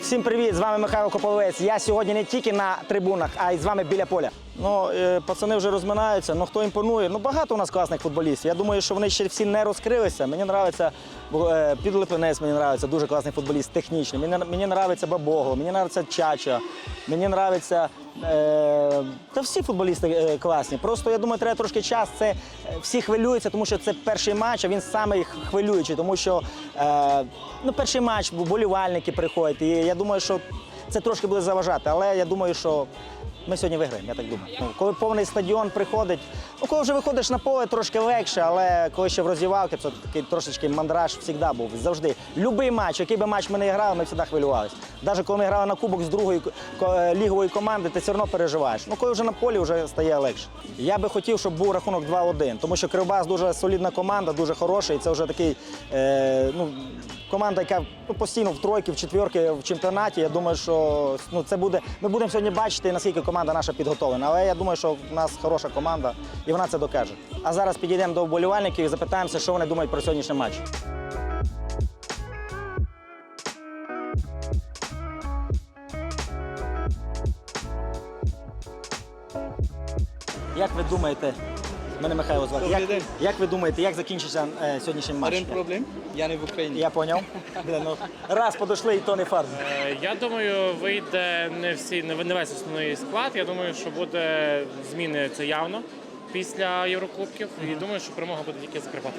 Всім привіт! З вами Михайло Кополовець. Я сьогодні не тільки на трибунах, а й з вами біля поля. Ну, е, пацани вже розминаються, ну хто імпонує. Ну багато у нас класних футболістів. Я думаю, що вони ще всі не розкрилися. Мені подобається е, Підлипинець, мені подобається дуже класний футболіст, технічний. Мені, мені подобається Бабого, мені подобається Чача, мені подобається. Е, та всі футболісти е, класні. Просто я думаю, треба трошки час. Це е, всі хвилюються, тому що це перший матч, а він самий хвилюючий, тому що е, ну, перший матч, болівальники приходять. І я думаю, що це трошки буде заважати. Але я думаю, що ми сьогодні виграємо, я так думаю. Ну, коли повний стадіон приходить, ну коли вже виходиш на поле, трошки легше, але коли ще в роздівалки, це такий трошечки мандраж завжди був. Завжди. Любий матч, який би матч ми не грали, ми завжди хвилювалися. Навіть коли ми грали на кубок з другої е, лігової команди, ти все одно переживаєш. Ну коли вже на полі вже стає легше. Я би хотів, щоб був рахунок 2-1, тому що Кривбас дуже солідна команда, дуже хороша, і це вже такий. Е, ну, Команда, яка ну, постійно в тройки, в четвірки в чемпіонаті. Я думаю, що ну, це буде. Ми будемо сьогодні бачити, наскільки команда наша підготовлена. Але я думаю, що в нас хороша команда і вона це докаже. А зараз підійдемо до вболівальників і запитаємося, що вони думають про сьогоднішній матч. Як ви думаєте, мене Михайло звати. Як, як ви думаєте, як закінчиться е, сьогоднішній матч? Один проблем. Я не в Україні. Я поняв. Ну, раз подошли, і то не фарм. Е, Я думаю, вийде не всі не не весь основний склад. Я думаю, що буде зміни це явно після Єврокубків. І думаю, що перемога буде тільки закривати.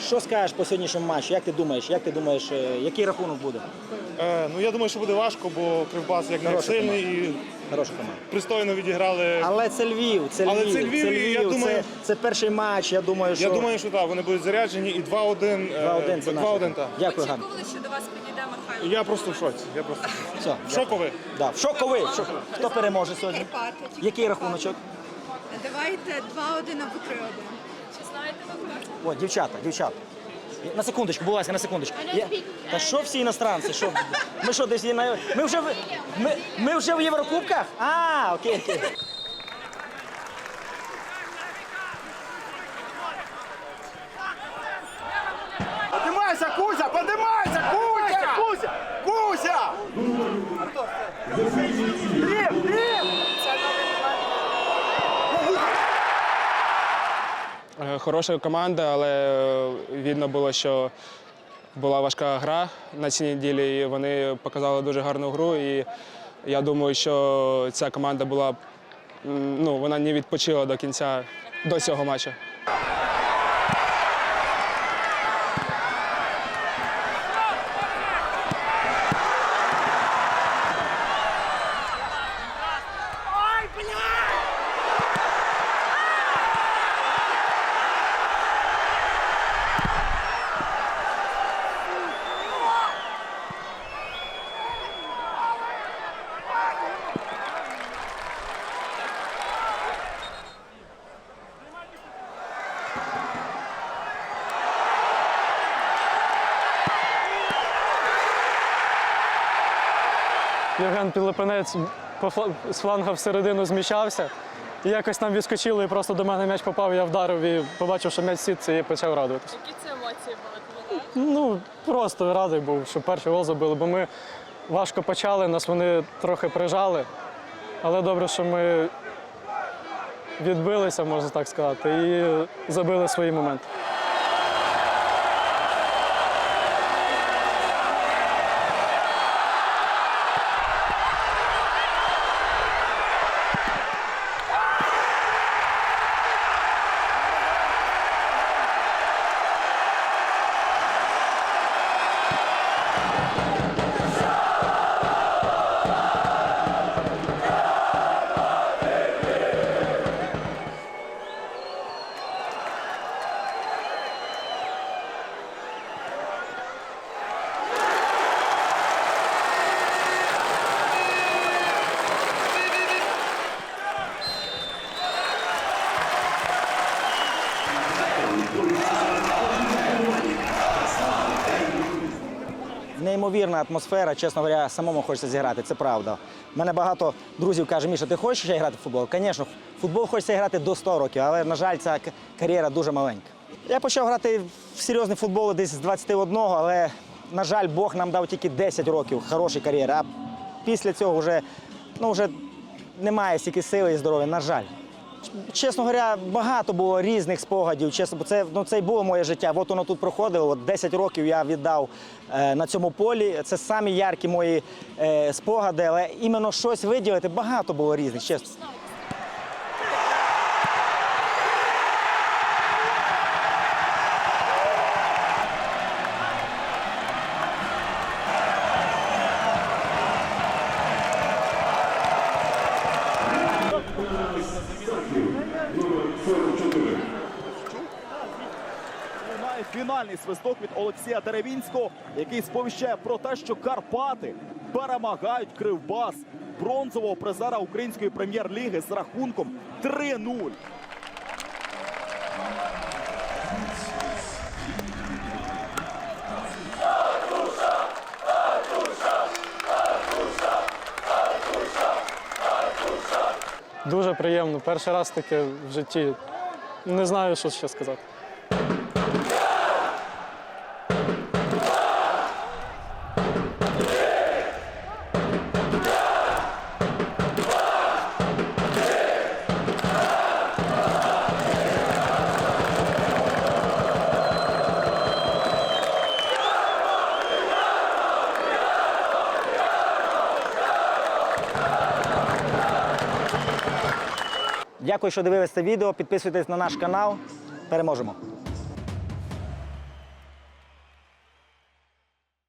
Що скажеш по сьогоднішньому матчу? Як ти думаєш? Як ти думаєш, е, який рахунок буде? Е, ну я думаю, що буде важко, бо Кривбас як не Хороша сильний і Хороша команда. пристойно відіграли. Але це Львів, це Львів, Але це Львів, і я думаю- це, це перший матч. Я думаю, що Я думаю, що так, вони будуть заряджені і 2-1. е, 2-1 це наше. 2-1, так. Дякую, Ган. Очікували, що до вас підійде Михайло. Я просто в шоці. Я просто в шоці. Все, шоковий. да. Шоковий. Шок... Хто переможе сьогодні? Карпати. Який рахуночок? Давайте 2-1 або 3-1. Чи знаєте ви О, дівчата, дівчата. На секундочку, будь ласка, на секундочку. Я... Та що всі іностранці? Що? Ми що, десь є на... Ми вже, в... ми... ми вже в Єврокубках? А, окей, окей. Хороша команда, але е, видно було, що була важка гра на цій неділі. і Вони показали дуже гарну гру. І я думаю, що ця команда була ну, вона не відпочила до кінця до цього матчу. Євген фла- з фланга всередину зміщався. І якось там відскочило, і просто до мене м'яч попав, я вдарив і побачив, що м'яч сітці і почав радуватися. Які це емоції були? Ну, просто радий був, що перший гол забили, бо ми важко почали, нас вони трохи прижали. Але добре, що ми відбилися, можна так сказати, і забили свої моменти. Неймовірна атмосфера, чесно говоря, самому хочеться зіграти, це правда. У мене багато друзів каже, Міша, ти хочеш ще грати в футбол? Звісно, в футбол хочеться грати до 100 років, але, на жаль, ця кар'єра дуже маленька. Я почав грати в серйозний футбол десь з 21, але на жаль, Бог нам дав тільки 10 років хорошої кар'єри, а після цього вже, ну, вже немає стільки сили і здоров'я, на жаль. Чесно говоря, багато було різних спогадів. Чесно, це, ну, це й було моє життя. От воно тут проходило. От 10 років я віддав е, на цьому полі. Це самі яркі мої е, спогади, але іменно щось виділити багато було різних, чесно. Лунає фінальний свисток від Олексія Деревінського, який сповіщає про те, що Карпати перемагають Кривбас бронзового призера української прем'єр-ліги з рахунком 3-0. Дуже приємно. Перший раз таке в житті. Не знаю, що ще сказати. Дякую, що дивилися відео. Підписуйтесь на наш канал. Переможемо.